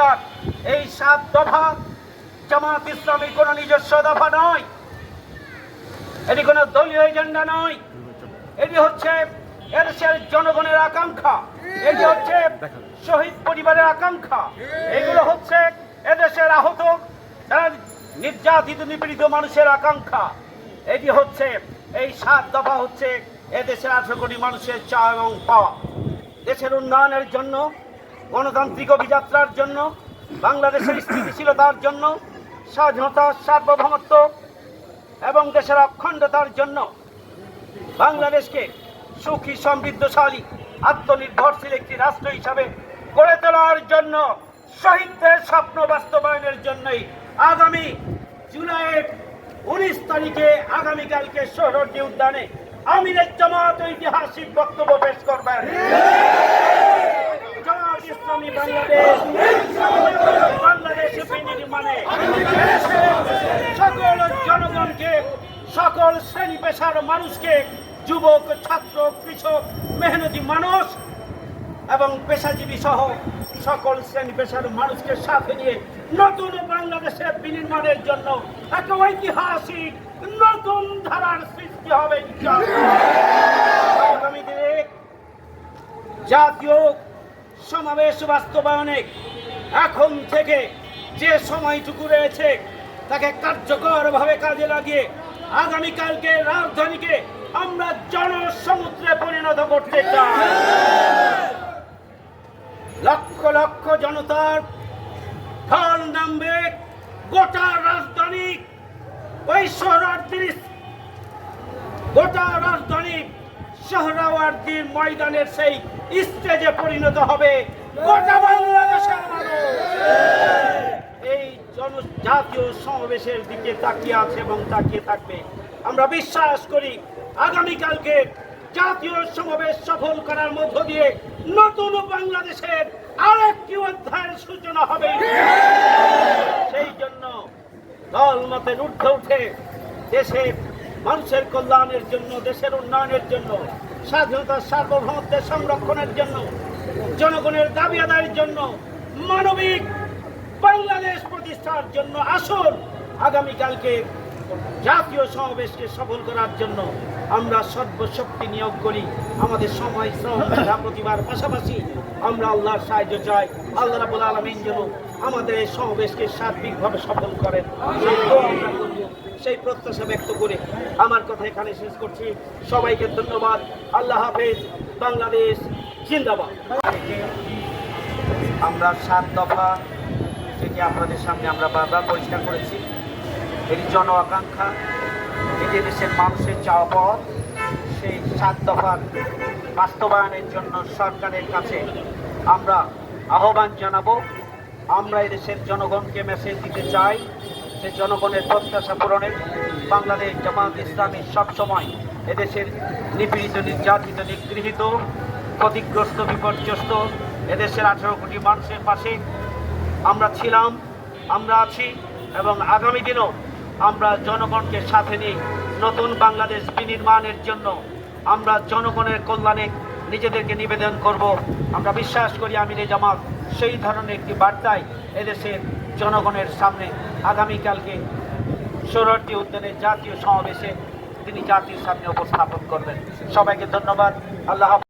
পরিষ্কার এই সাত দফা জামাত ইসলামী কোনো নিজস্ব দফা নয়। এটি কোনো দলীয় এজেন্ডা নয়। এটি হচ্ছে এদেশের জনগণের আকাঙ্ক্ষা। এটি হচ্ছে শহীদ পরিবারের আকাঙ্ক্ষা। এগুলো হচ্ছে এদেশের আহত নির্যাতিত, নিপীড়িত মানুষের আকাঙ্ক্ষা। এটি হচ্ছে, এই সাত দফা হচ্ছে এদেশের আঠারো কোটি মানুষের চা এবং পাওয়া। দেশের উন্নয়নের জন্য গণতান্ত্রিক অভিযাত্রার জন্য, বাংলাদেশের স্থিতিশীলতার জন্য, স্বাধীনতা, সার্বভৌমত্ব এবং দেশের অখণ্ডতার জন্য বাংলাদেশকে সুখী, সমৃদ্ধশালী, আত্মনির্ভরশীল একটি রাষ্ট্র হিসাবে গড়ে তোলার জন্য শহীদদের স্বপ্ন বাস্তবায়নের জন্যই আগামী জুলাইয়ের উনিশ তারিখে আগামীকালকে সোহরটি উদ্যানে আমিরের জামাত ঐতিহাসিক বক্তব্য পেশ করবেন। ইসলামী বাংলাদেশ বাংলাদেশ বিনির্মাণে সকল জনগণকে, সকল শ্রেণি পেশার মানুষকে, যুবক, ছাত্র, কৃষক, মেহনতি মানুষ এবং পেশাজীবী সহ সকল শ্রেণি পেশার মানুষকে সাথে নিয়ে নতুন বাংলাদেশের বিনির্মাণের জন্য এক ঐতিহাসিক নতুন ধারার সৃষ্টি হবে আগামী দিনে জাতীয় সমাবেশ বাস্তবায়নে এখন থেকে যে সময়টুকু রয়েছে, তাকে কার্যকরভাবে কাজে লাগিয়ে আগামীকালকে রাজধানীকে আমরা জনসমুদ্রে পরিণত করতে চাই। লক্ষ লক্ষ জনতার ঢল নামবে গোটা রাজধানী। ওই শহরার্থীর গোটা রাজধানী শহরাওয়ার্দির ময়দানের সেই স্টেজে পরিণত হবে গোটা বাংলাদেশের মানুষ। এই জন জাতীয় সমাবেশের দিকে তাকিয়ে আছে এবং তাকিয়ে থাকবে। আমরা বিশ্বাস করি, আগামীকালকে জাতীয় সমাবেশ সফল করার মধ্য দিয়ে নতুন বাংলাদেশের আরেকটি অধ্যায়ের সূচনা হবে। সেই জন্য দল মতের ঊর্ধ্বে উঠে দেশের মানুষের কল্যাণের জন্য, দেশের উন্নয়নের জন্য স্বাধীনতার সার্বভৌমত্বের সংরক্ষণের জন্য, জনগণের দাবি আদায়ের জন্য, মানবিক বাংলাদেশ প্রতিষ্ঠার জন্য আসুন, আগামীকালকে জাতীয় সমাবেশকে সফল করার জন্য আমরা সর্বশক্তি নিয়োগ করি। আমাদের সময়, শ্রম প্রতিভার পাশাপাশি আমরা আল্লাহর সাহায্য চাই। আল্লাহ রাবুল আলমিন যেন আমাদের এই সমাবেশকে সার্বিকভাবে সফল করেন। সেই প্রত্যাশা ব্যক্ত করে আমার কথা এখানে শেষ করছি। সবাইকে ধন্যবাদ। আল্লাহ হাফেজ। বাংলাদেশ জিন্দাবাদ। আমরা সাত দফা যেটি আপনাদের সামনে আমরা বারবার পরিষ্কার করেছি, এটি জন আকাঙ্ক্ষা। এটি দেশের মানুষের চাওয়া পাওয়া। সেই সাত দফার বাস্তবায়নের জন্য সরকারের কাছে আমরা আহ্বান জানাব। আমরা এদেশের জনগণকে মেসেজ দিতে চাই। যে জনগণের প্রত্যাশা পূরণে বাংলাদেশ, জামাত ইসলামী সবসময় এদেশের নিপীড়িত, নির্যাতিত, নিগৃহীত, ক্ষতিগ্রস্ত, বিপর্যস্ত, এদেশের আঠারো কোটি মানুষের পাশে আমরা ছিলাম, আমরা আছি এবং আগামী দিনও আমরা জনগণকে সাথে নিয়ে নতুন বাংলাদেশ বিনির্মাণের জন্য আমরা জনগণের কল্যাণে নিজেদেরকে নিবেদন করব। আমরা বিশ্বাস করি আমিরে জামাত সেই ধরনের একটি বার্তায় এদেশের জনগণের সামনে আগামীকালকে সৌরটি উদ্যানের জাতীয় সমাবেশে তিনি জাতির সামনে উপস্থাপন করবেন সবাইকে ধন্যবাদ আল্লাহ।